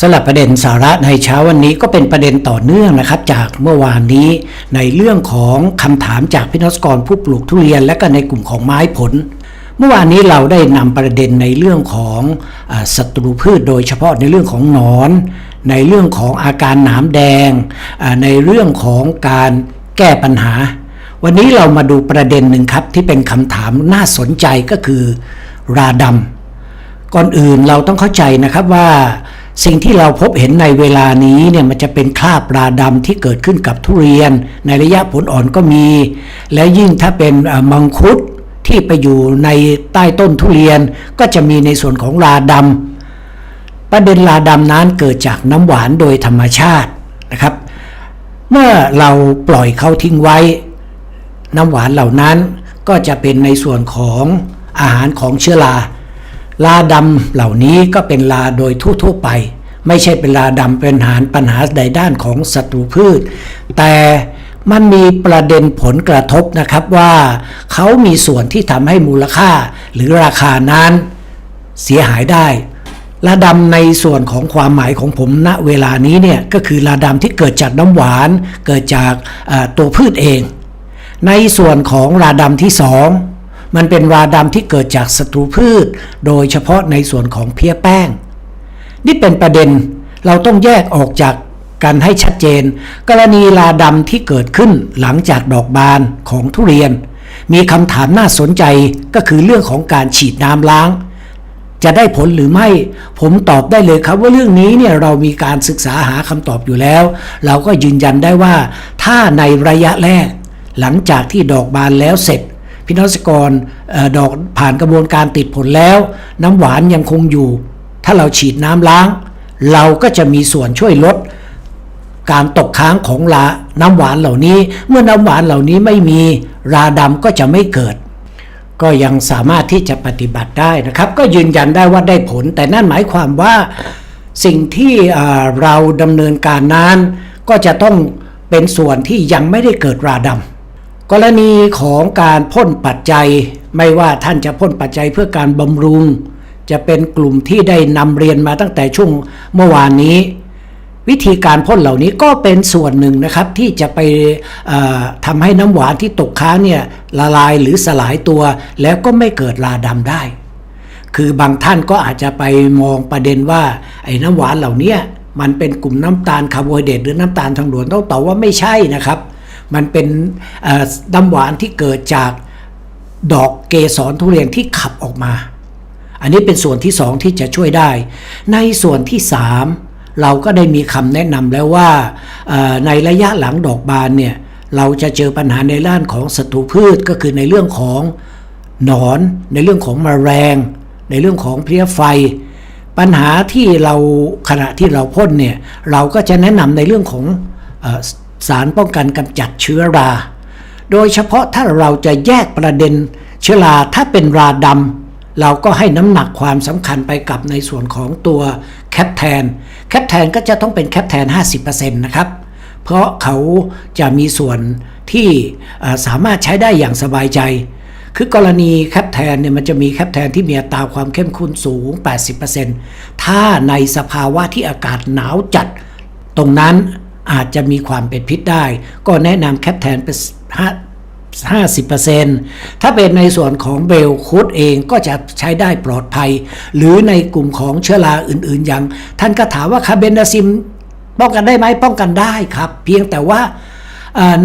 สำหรับประเด็นสาระในเช้าวันนี้ก็เป็นประเด็นต่อเนื่องนะครับ จากเมื่อวานนี้ในเรื่องของคำถามจากพินักกรผู้ปลูกทุเรียนและก็ในกลุ่มของไม้ผล เมื่อวานนี้เราได้นำประเด็นในเรื่องของศัตรูพืชโดยเฉพาะในเรื่องของหนอน ในเรื่องของอาการหนามแดง ในเรื่องของการแก้ปัญหา วันนี้เรามาดูประเด็นหนึ่งครับที่เป็นคำถามน่าสนใจก็คือราดำก่อนอื่นเราต้องเข้าใจนะครับว่า สิ่งที่เราพบเห็นในเวลานี้เนี่ยมันจะเป็นคราบราดำที่เกิดขึ้นกับทุเรียน ในระยะผลอ่อนก็มี และยิ่งถ้าเป็นมังคุดที่ไปอยู่ในใต้ต้นทุเรียนก็จะมีในส่วนของราดำประเด็นราดำนั้นเกิดจากน้ำหวานโดยธรรมชาตินะครับ เมื่อเราปล่อยเขาทิ้งไว้ น้ำหวานเหล่านั้นก็จะเป็นในส่วนของอาหารของเชื้อรา ลาดำเหล่านี้ก็เป็นลาโดยทั่วๆไป ไม่ใช่เป็นลาดำเป็นหารปัญหาใดด้านของศัตรูพืช แต่มันมีประเด็นผลกระทบนะครับว่าเขามีส่วนที่ทำให้มูลค่าหรือราคานั้นเสียหายได้ลาดำในส่วนของความหมายของผมณเวลานี้เนี่ยก็คือลาดำที่เกิดจากน้ำหวาน เกิดจากตัวพืชเอง ในส่วนของราดำที่สอง มันเป็นราดำที่เกิดจากศัตรูพืช โดยเฉพาะในส่วนของเพี้ยแป้ง นี่เป็นประเด็นเราต้องแยกออกจากกันให้ชัดเจน กรณีราดำที่เกิดขึ้นหลังจากดอกบานของทุเรียน มีคำถามน่าสนใจก็คือเรื่องของการฉีดน้ำล้าง จะได้ผลหรือไม่ ผมตอบได้เลยครับว่าเรื่องนี้เนี่ยเรามีการศึกษาหาคำตอบอยู่แล้ว เราก็ยืนยันได้ว่า ถ้าในระยะแรก หลังจากที่ดอกบานแล้วเสร็จ พินศกรดอกผ่านกระบวนการติดผลแล้ว น้ำหวานยังคงอยู่ ถ้าเราฉีดน้ำล้าง เราก็จะมีส่วนช่วยลดการตกค้างของลาน้ำหวานเหล่านี้ เมื่อน้ำหวานเหล่านี้ไม่มีราดำก็จะไม่เกิด ก็ยังสามารถที่จะปฏิบัติได้นะครับ ก็ยืนยันได้ว่าได้ผล แต่นั่นหมายความว่าสิ่งที่เราดำเนินการนั้น ก็จะต้องเป็นส่วนที่ยังไม่ได้เกิดราดำ กรณีของการพ่นปัจจัย ไม่ว่าท่านจะพ่นปัจจัยเพื่อการบำรุง จะเป็นกลุ่มที่ได้นำเรียนมาตั้งแต่ช่วงเมื่อวานนี้ วิธีการพ่นเหล่านี้ก็เป็นส่วนหนึ่งนะครับ ที่จะไปทำให้น้ำหวานที่ตกค้างเนี่ยละลายหรือสลายตัว แล้วก็ไม่เกิดราดำได้ คือบางท่านก็อาจจะไปมองประเด็นว่าไอ้น้ำหวานเหล่านี้มันเป็นกลุ่มน้ำตาลคาร์โบไฮเดรตหรือน้ำตาลทางด่วนต้องตอบว่าไม่ใช่นะครับ มันเป็นน้ำหวานที่เกิดจากดอกเกสรทุเรียนที่ขับออกมา อันนี้เป็นส่วนที่สองที่จะช่วยได้ ในส่วนที่สามเราก็ได้มีคำแนะนำแล้วว่าในระยะหลังดอกบานเนี่ยเราจะเจอปัญหาในด้านของศัตรูพืชก็คือในเรื่องของหนอน ในเรื่องของแมลง ในเรื่องของเพลี้ยไฟ ปัญหาที่เราขณะที่เราพ่นเนี่ยเราก็จะแนะนำในเรื่องของ สารป้องกันกำจัดเชื้อรา โดยเฉพาะถ้าเราจะแยกประเด็น เชื้อราถ้าเป็นราดำเราก็ให้น้ำหนักความสำคัญไปกับในส่วนของตัวแคปแทนแคปแทนก็จะต้องเป็นแคปแทน 50%นะครับ เพราะเขาจะมีส่วนที่สามารถใช้ได้อย่างสบายใจ คือกรณีแคปแทนเนี่ยมันจะมีแคปแทนที่มีอัตราความเข้มข้นสูง 80%ถ้าในสภาวะที่อากาศหนาวจัดตรงนั้น อาจจะมีความเป็นพิษได้ ก็แนะนำแคปแทนเป็นห้า50%ถ้าเป็นในส่วนของเบลคูดเองก็จะใช้ได้ปลอดภัย หรือในกลุ่มของเชื้อราอื่นๆอย่าง ท่านก็ถามว่าคาเบนดาซิมป้องกันได้ไหมป้องกันได้ครับ เพียงแต่ว่า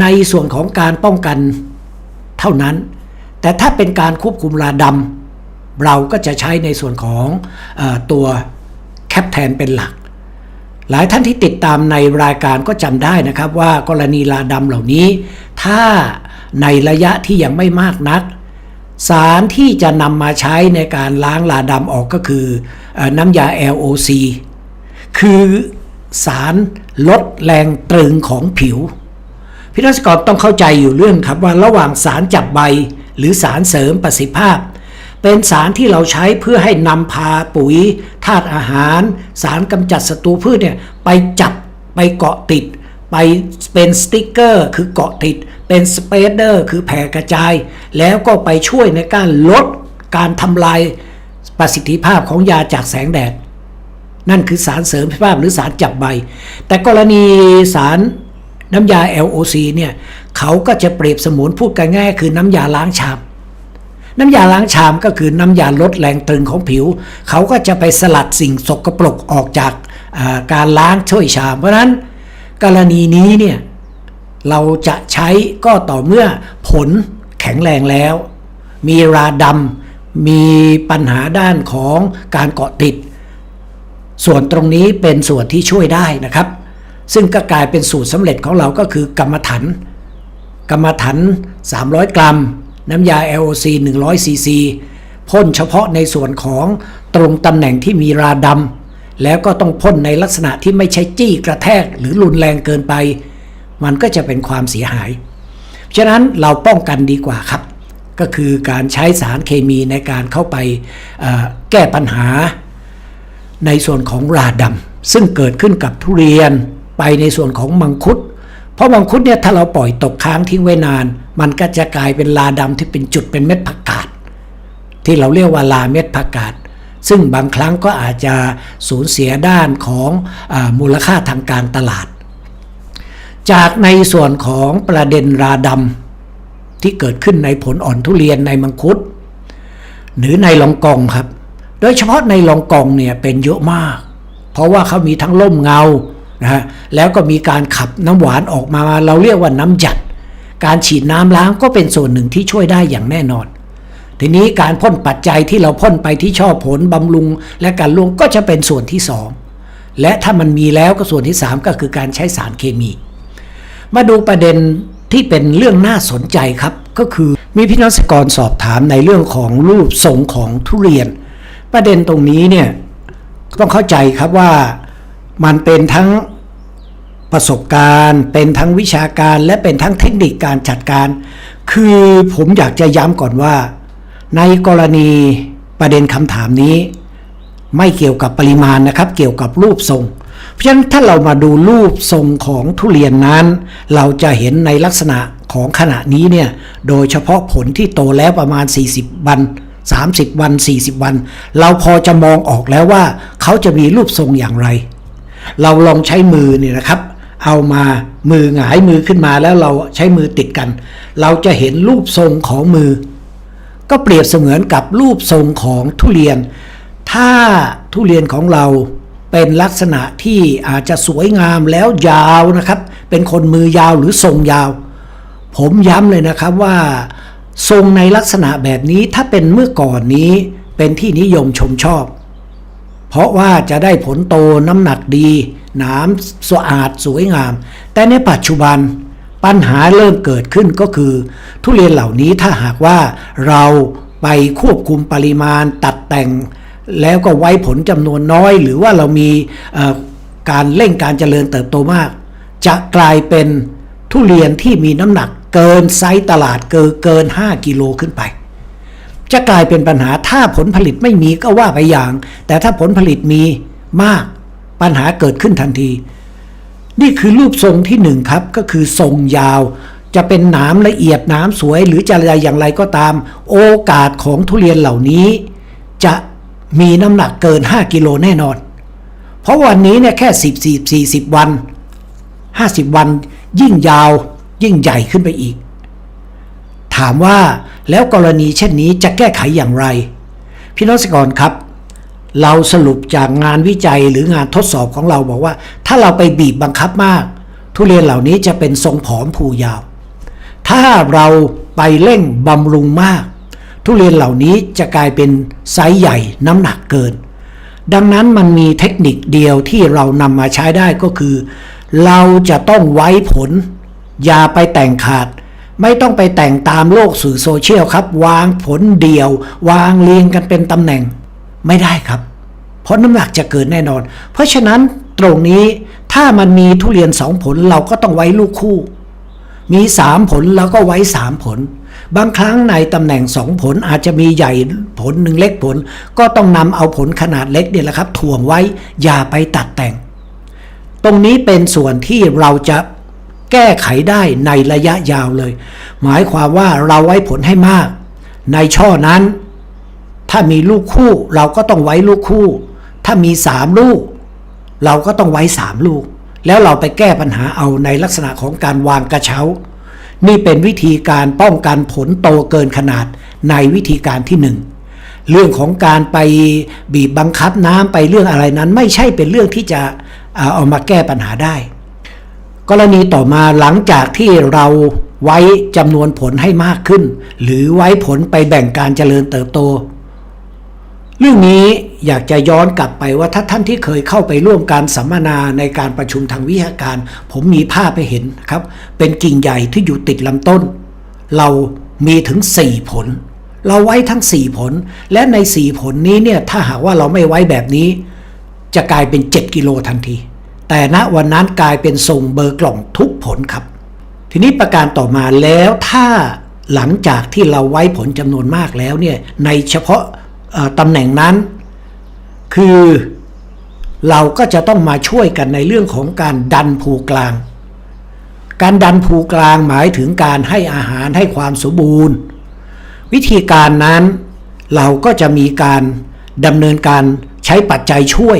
ในส่วนของการป้องกันเท่านั้น แต่ถ้าเป็นการควบคุมราดำเราก็จะใช้ในส่วนของอตัวแคปแทนเป็นหลัก หลายท่านที่ติดตามในรายการก็จำได้นะครับว่ากรณีลาดำเหล่านี้ ถ้าในระยะที่ยังไม่มากนัก สารที่จะนำมาใช้ในการล้างลาดำออกก็คืออน้ำยา LOC คือสารลดแรงตรึงของผิว พิทักษกรต้องเข้าใจอยู่เรื่องครับว่าระหว่างสารจับใบหรือสารเสริมประสิทธิภาพ เป็นสารที่เราใช้เพื่อให้นำพาปุ๋ยธาตุอาหาร สารกำจัดศัตรูพืชเนี่ยไปจับไปเกาะติด ไปเป็นสติ๊กเกอร์ คือเกาะติด เป็นสเปเดอร์ คือแผ่กระจาย แล้วก็ไปช่วยในการลดการทำลายประสิทธิภาพของยาจากแสงแดด นั่นคือสารเสริมสภาพหรือสารจับใบ แต่กรณีสารน้ำยา LOC เนี่ยเขาก็จะเปรียบสมือนพูดกันง่ายคือน้ำยาล้างชาม น้ำยาล้างชามก็คือน้ำยาลดแรงตึงของผิว เขาก็จะไปสลัดสิ่งสกปรกออกจากการล้างช่วยชาม เพราะฉะนั้นกรณีนี้เนี่ยเราจะใช้ก็ต่อเมื่อผลแข็งแรงแล้ว มีราดำมีปัญหาด้านของการเกาะติด ส่วนตรงนี้เป็นส่วนที่ช่วยได้นะครับ ซึ่งก็กลายเป็นสูตรสำเร็จของเราก็คือกรรมฐานกรรมฐาน300 กรัม น้ำยา LOC 100ซีซีพ่นเฉพาะในส่วนของตรงตำแหน่งที่มีราดำแล้วก็ต้องพ่นในลักษณะที่ไม่ใช่จี้กระแทกหรือรุนแรงเกินไป มันก็จะเป็นความเสียหาย ฉะนั้นเราป้องกันดีกว่าครับ ก็คือการใช้สารเคมีในการเข้าไปแก้ปัญหา ในส่วนของราดำซึ่งเกิดขึ้นกับทุเรียนไปในส่วนของมังคุด เพราะมังคุดเนี่ยถ้าเราปล่อยตกค้างทิ้งไว้นาน มันก็จะกลายเป็นลาดำที่เป็นจุดเป็นเม็ดผักกาดที่เราเรียกว่าลาเม็ดผักกาดซึ่งบางครั้งก็อาจจะสูญเสียด้านของอมูลค่าทางการตลาด จากในส่วนของประเด็นราดำที่เกิดขึ้นในผลอ่อนทุเรียนในมังคุด หรือในลองกองครับ โดยเฉพาะในลองกองเนี่ยเป็นเยอะมาก เพราะว่าเขามีทั้งล่มเงา นะฮะแล้วก็มีการขับน้ำหวานออกมาเราเรียกว่าน้ำหยัด การฉีดน้ำล้างก็เป็นส่วนหนึ่งที่ช่วยได้อย่างแน่นอน ทีนี้การพ่นปัจจัยที่เราพ่นไปที่ช่อผลบำรุง และการลวงก็จะเป็นส่วนที่สองและถ้ามันมีแล้วก็ส่วนที่สามก็คือการใช้สารเคมี มาดูประเด็นที่เป็นเรื่องน่าสนใจครับ ก็คือมีพี่น้องเกษกรสอบถามในเรื่องของรูปทรงของทุเรียน ประเด็นตรงนี้เนี่ยต้องเข้าใจครับว่า มันเป็นทั้งประสบการณ์ เป็นทั้งวิชาการและเป็นทั้งเทคนิคการจัดการ คือผมอยากจะย้ำก่อนว่า ในกรณีประเด็นคำถามนี้ ไม่เกี่ยวกับปริมาณนะครับ เกี่ยวกับรูปทรง เพราะฉะนั้นถ้าเรามาดูรูปทรงของทุเรียนนั้น เราจะเห็นในลักษณะของขณะนี้เนี่ย โดยเฉพาะผลที่โตแล้วประมาณ 40 วัน 30 วัน 40 วัน เราพอจะมองออกแล้วว่าเขาจะมีรูปทรงอย่างไร เราลองใช้มือเนี่ยนะครับ เอามามือหงายมือขึ้นมาแล้วเราใช้มือติดกัน เราจะเห็นรูปทรงของมือ ก็เปรียบเสมือนกับรูปทรงของทุเรียน ถ้าทุเรียนของเราเป็นลักษณะที่อาจจะสวยงามแล้วยาวนะครับ เป็นคนมือยาวหรือทรงยาว ผมย้ำเลยนะครับว่าทรงในลักษณะแบบนี้ถ้าเป็นเมื่อก่อนนี้เป็นที่นิยมชมชอบ เพราะว่าจะได้ผลโตน้ำหนักดีหน้ำสะอาดสวยงาม แต่ในปัจจุบันปัญหาเริ่มเกิดขึ้นก็คือ ทุเรียนเหล่านี้ถ้าหากว่าเราไปควบคุมปริมาณตัดแต่ง แล้วก็ไว้ผลจำนวนน้อย หรือว่าเรามีการเร่งการเจริญเติบโตมาก จะกลายเป็นทุเรียนที่มีน้ำหนักเกินไซส์ตลาดเกินเกิน 5 กิโลขึ้นไป จะกลายเป็นปัญหาถ้าผลผลิตไม่มีก็ว่าไปอย่าง แต่ถ้าผลผลิตมีมากปัญหาเกิดขึ้นทันที นี่คือรูปทรงที่หนึ่งครับก็คือทรงยาว จะเป็นหนามละเอียดหนามสวย หรือจะอะไรอย่างไรก็ตาม โอกาสของทุเรียนเหล่านี้ จะมีน้ำหนักเกิน 5 กิโลแน่นอน เพราะวันนี้เนี่ยแค่ 10 4 40 วัน 50 วัน ยิ่งยาวยิ่งใหญ่ขึ้นไปอีก ถามว่า แล้วกรณีเช่นนี้จะแก้ไขอย่างไร พี่น้องเกษตรกรครับ เราสรุปจากงานวิจัยหรืองานทดสอบของเราบอกว่า ถ้าเราไปบีบบังคับมาก ทุเรียนเหล่านี้จะเป็นทรงผอมผูยาว ถ้าเราไปเร่งบำรุงมาก ทุเรียนเหล่านี้จะกลายเป็นไซส์ใหญ่น้ำหนักเกิน ดังนั้นมันมีเทคนิคเดียวที่เรานำมาใช้ได้ก็คือ เราจะต้องไว้ผล อย่าไปแต่งขาด ไม่ต้องไปแต่งตามโลกสื่อโซเชียลครับ วางผลเดียว วางเรียงกันเป็นตำแหน่งไม่ได้ครับ เพราะน้ำหนักจะเกินแน่นอน เพราะฉะนั้นตรงนี้ถ้ามันมีทุเรียนสองผลเราก็ต้องไว้ลูกคู่ มีสามผลแล้วก็ไว้สามผล บางครั้งในตำแหน่งสองผลอาจจะมีใหญ่ผลหนึ่งเล็กผล ก็ต้องนำเอาผลขนาดเล็กเนี่ยแหละครับถ่วงไว้อย่าไปตัดแต่ง ตรงนี้เป็นส่วนที่เราจะ แก้ไขได้ในระยะยาวเลย หมายความว่าเราไว้ผลให้มาก ในช่อนั้น ถ้ามีลูกคู่เราก็ต้องไว้ลูกคู่ ถ้ามีสามลูก เราก็ต้องไว้3ลูก แล้วเราไปแก้ปัญหาเอาในลักษณะของการวางกระเช้า นี่เป็นวิธีการป้องกันผลโตเกินขนาดในวิธีการที่หนึ่งเรื่องของการไปบีบบังคับน้ำไปเรื่องอะไรนั้น ไม่ใช่เป็นเรื่องที่จะเอามาแก้ปัญหาได้ กรณีต่อมาหลังจากที่เราไว้จำนวนผลให้มากขึ้น หรือไว้ผลไปแบ่งการเจริญเติบโต เรื่องนี้อยากจะย้อนกลับไปว่าถ้าท่านที่เคยเข้าไปร่วมการสัมมนาในการประชุมทางวิชาการ ผมมีภาพให้เห็นครับ เป็นกิ่งใหญ่ที่อยู่ติดลำต้น เรามีถึง 4 ผล เราไว้ทั้ง 4 ผล และใน 4 ผลนี้เนี่ยถ้าหากว่าเราไม่ไว้แบบนี้ จะกลายเป็น 7 กิโลทันที แต่ณวันนั้นกลายเป็นทรงเบอร์กล่องทุกผลครับ ทีนี้ประการต่อมาแล้วถ้าหลังจากที่เราไว้ผลจำนวนมากแล้วเนี่ยในเฉพาะตำแหน่งนั้น คือเราก็จะต้องมาช่วยกันในเรื่องของการดันภูกลาง การดันภูกลางหมายถึงการให้อาหารให้ความสมบูรณ์ วิธีการนั้นเราก็จะมีการดำเนินการใช้ปัจจัยช่วย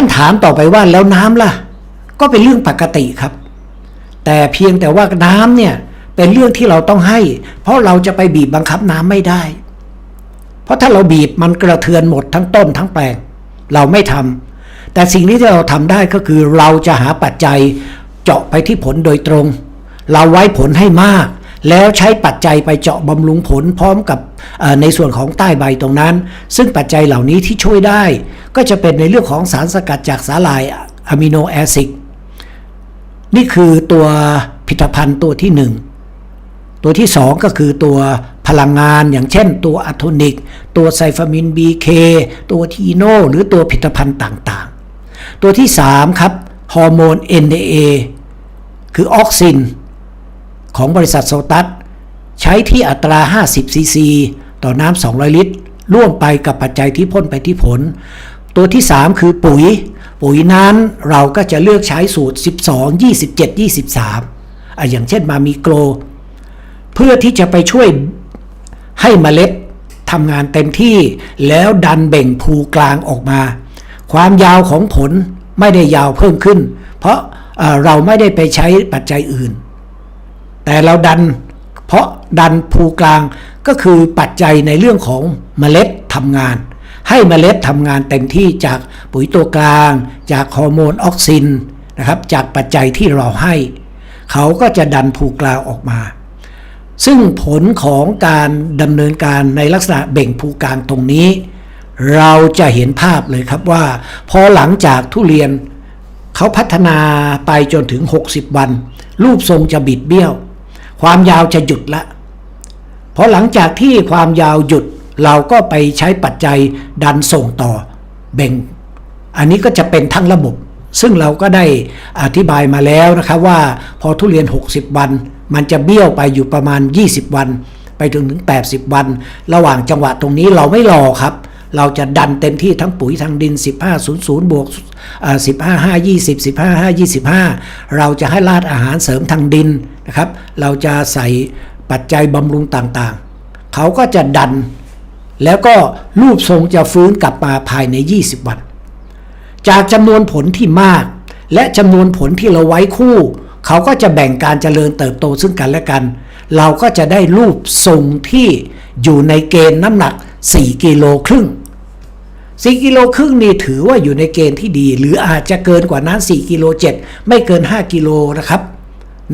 ท่านถามต่อไปว่าแล้วน้ำล่ะ ก็เป็นเรื่องปกติครับ แต่เพียงแต่ว่าน้ำเนี่ยเป็นเรื่องที่เราต้องให้ เพราะเราจะไปบีบบังคับน้ำไม่ได้ เพราะถ้าเราบีบมันกระเทือนหมดทั้งต้นทั้งแปลง เราไม่ทำแต่สิ่งที่เราทำได้ก็คือเราจะหาปัจจัยเจาะไปที่ผลโดยตรง เราไว้ผลให้มาก แล้วใช้ปัจจัยไปเจาะบำรุงผลพร้อมกับในส่วนของใต้ใบตรงนั้น ซึ่งปัจจัยเหล่านี้ที่ช่วยได้ ก็จะเป็นในเรื่องของสารสกัดจากสาหร่ายอะมิโนแอซิดนี่คือตัวผลิตภัณฑ์ตัวที่หนึ่งตัวที่สองก็คือตัวพลังงานอย่างเช่นตัวอะโทนิก ตัวไซฟามิน BK ตัวทีโนหรือตัวผลิตภัณฑ์ต่างๆ ตัวที่สามครับ ฮอร์โมน NDA คือออกซิน ของบริษัทโซตัส ใช้ที่อัตรา 50 ซีซี ต่อน้ำ 200 ลิตร ร่วมไปกับปัจจัยที่พ่นไปที่ผล ตัวที่ 3 คือปุ๋ย ปุ๋ยนั้นเราก็จะเลือกใช้สูตร 12 27 23อะอย่างเช่นมามีโกร เพื่อที่จะไปช่วยให้เมล็ดทำงานเต็มที่แล้วดันเบ่งภูกลางออกมา ความยาวของผลไม่ได้ยาวเพิ่มขึ้น เพราะเราไม่ได้ไปใช้ปัจจัยอื่น แต่เราดันเพราะดันภูกลางก็คือปัจจัยในเรื่องของเมล็ดทำงาน ให้เมล็ดทำงานเต็มที่จากปุ๋ยตัวกลาง จากฮอร์โมนออกซินนะครับจากปัจจัยที่เราให้ เขาก็จะดันภูกลางออกมา ซึ่งผลของการดำเนินการในลักษณะเบ่งภูกลางตรงนี้ เราจะเห็นภาพเลยครับว่า พอหลังจากทุเรียนเขาพัฒนาไปจนถึง 60 วัน รูปทรงจะบิดเบี้ยว ความยาวจะหยุดละ เพราะหลังจากที่ความยาวหยุดเราก็ไปใช้ปัจจัยดันส่งต่อเบ่ง อันนี้ก็จะเป็นทั้งระบบ ซึ่งเราก็ได้อธิบายมาแล้วนะครับว่าพอทุเรียน 60 วัน มันจะเบี้ยวไปอยู่ประมาณ 20 วัน ไปถึงถึง 80 วัน ระหว่างจังหวะตรงนี้เราไม่รอครับ เราจะดันเต็มที่ทั้งปุ๋ยทางดิน 1500 บวกอ่า15 5 20 15 5 25 เราจะให้ราดอาหารเสริมทางดินนะครับ เราจะใส่ปัจจัยบำรุงต่างๆ เขาก็จะดัน แล้วก็รูปทรงจะฟื้นกลับมาภายใน 20 วัน จากจำนวนผลที่มาก และจำนวนผลที่เราไว้คู่ เขาก็จะแบ่งการเจริญเติบโตซึ่งกันและกัน เราก็จะได้รูปทรงที่อยู่ในเกณฑ์น้ำหนัก 4 กิโลครึ่ง 4 กิโลครึ่งนี่ถือว่าอยู่ในเกณฑ์ที่ดี หรืออาจจะเกินกว่านั้น 4 กิโล7ไม่เกิน 5 กิโลนะครับ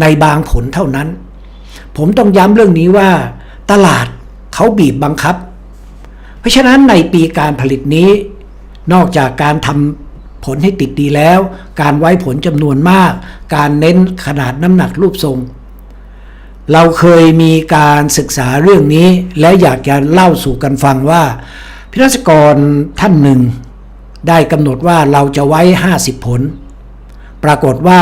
ในบางผลเท่านั้น ผมต้องย้ำเรื่องนี้ว่า ตลาดเขาบีบบังคับ เพราะฉะนั้นในปีการผลิตนี้ นอกจากการทำผลให้ติดดีแล้ว การไว้ผลจำนวนมาก การเน้นขนาดน้ำหนักรูปทรง เราเคยมีการศึกษาเรื่องนี้ และอยากจะเล่าสู่กันฟังว่า พิรัศกรท่านหนึ่ง ได้กำหนดว่าเราจะไว้ 50 ผล ปรากฏว่า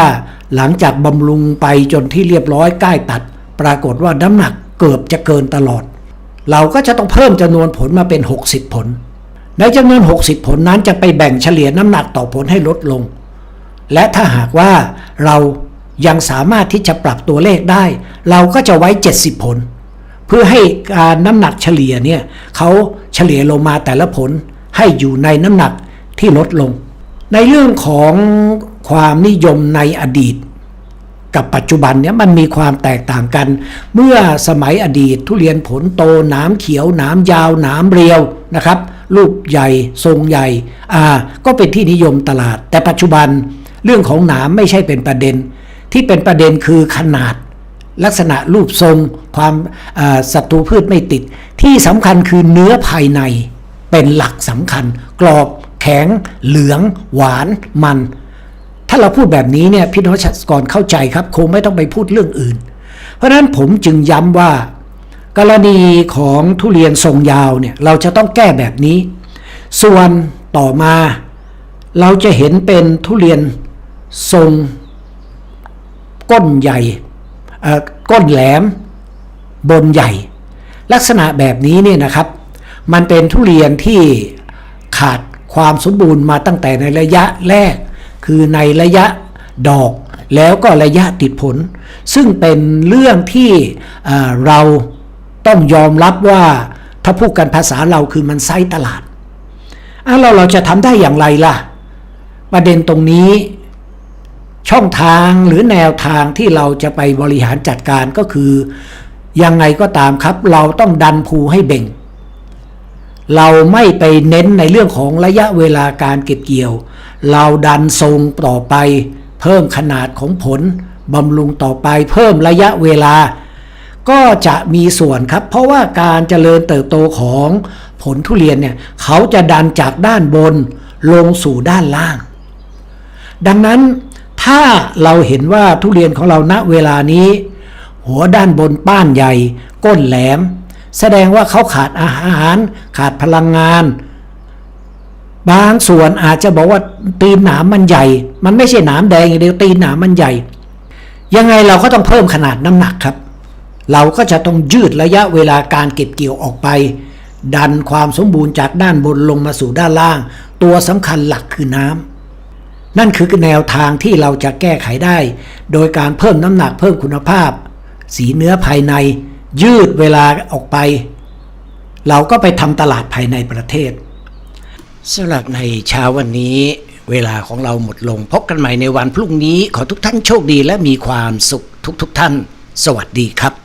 หลังจากบำรุงไปจนที่เรียบร้อยใกล้ตัด ปรากฏว่าน้ำหนักเกือบจะเกินตลอด เราก็จะต้องเพิ่มจำนวนผลมาเป็น 60 ผล ในจำนวน 60 ผลนั้นจะไปแบ่งเฉลี่ยน้ำหนักต่อผลให้ลดลง และถ้าหากว่าเรา ยังสามารถที่จะปรับตัวเลขได้ เราก็จะไว้ 70 ผล เพื่อให้การน้ำหนักเฉลี่ยเนี่ยเขาเฉลี่ยลงมาแต่ละผลให้อยู่ในน้ำหนักที่ลดลง ในเรื่องของความนิยมในอดีต กับปัจจุบันเนี่ยมันมีความแตกต่างกัน เมื่อสมัยอดีตทุเรียนผลโตหนามเขียวหนามยาวหนามเรียวนะครับรูปใหญ่ทรงใหญ่อ่าก็เป็นที่นิยมตลาด แต่ปัจจุบันเรื่องของหนามไม่ใช่เป็นประเด็น ที่เป็นประเด็นคือขนาดลักษณะรูปทรงความศัตรูพืชไม่ติด ที่สำคัญคือเนื้อภายในเป็นหลักสำคัญ กรอบแข็ง เหลือง หวาน มัน ถ้าเราพูดแบบนี้เนี่ยพี่น้องชาวกรเข้าใจครับ คงไม่ต้องไปพูดเรื่องอื่น เพราะนั้นผมจึงย้ำว่า กรณีของทุเรียนทรงยาวเนี่ยเราจะต้องแก้แบบนี้ ส่วนต่อมา เราจะเห็นเป็นทุเรียนทรง ก้นใหญ่ก้นแหลม บนใหญ่ ลักษณะแบบนี้เนี่ยนะครับ มันเป็นทุเรียนที่ขาดความสมบูรณ์มาตั้งแต่ในระยะแรก คือในระยะดอกแล้วก็ระยะติดผล ซึ่งเป็นเรื่องที่เราต้องยอมรับว่าถ้าพูดกันภาษาเราคือมันไซส์ตลาดอะเราเราจะทำได้อย่างไรล่ะ ประเด็นตรงนี้ ช่องทางหรือแนวทางที่เราจะไปบริหารจัดการก็คือ ยังไงก็ตามครับ เราต้องดันภูให้เบ่ง เราไม่ไปเน้นในเรื่องของระยะเวลาการเก็บเกี่ยว เราดันทรงต่อไป เพิ่มขนาดของผลบำรุงต่อไปเพิ่มระยะเวลา ก็จะมีส่วนครับ เพราะว่าการเจริญเติบโตของผลทุเรียนเนี่ยเขาจะดันจากด้านบนลงสู่ด้านล่าง ดังนั้น ถ้าเราเห็นว่าทุเรียนของเราณเวลานี้ หัวด้านบนป้านใหญ่ ก้นแหลม แสดงว่าเขาขาดอาหาร ขาดพลังงาน บางส่วนอาจจะบอกว่าตีนหนามมันใหญ่ มันไม่ใช่หนามแดงอย่างเดียวตีนหนามมันใหญ่ ยังไงเราก็ต้องเพิ่มขนาดน้ำหนักครับ เราก็จะต้องยืดระยะเวลาการเก็บเกี่ยวออกไป ดันความสมบูรณ์จากด้านบนลงมาสู่ด้านล่าง ตัวสำคัญหลักคือน้ำ นั่นคือแนวทางที่เราจะแก้ไขได้ โดยการเพิ่มน้ำหนักเพิ่มคุณภาพ สีเนื้อภายใน ยืดเวลาออกไป เราก็ไปทำตลาดภายในประเทศสำหรับในเช้าวันนี้ เวลาของเราหมดลง พบกันใหม่ในวันพรุ่งนี้ขอทุกท่านโชคดีและมีความสุขทุกๆทท่าน สวัสดีครับ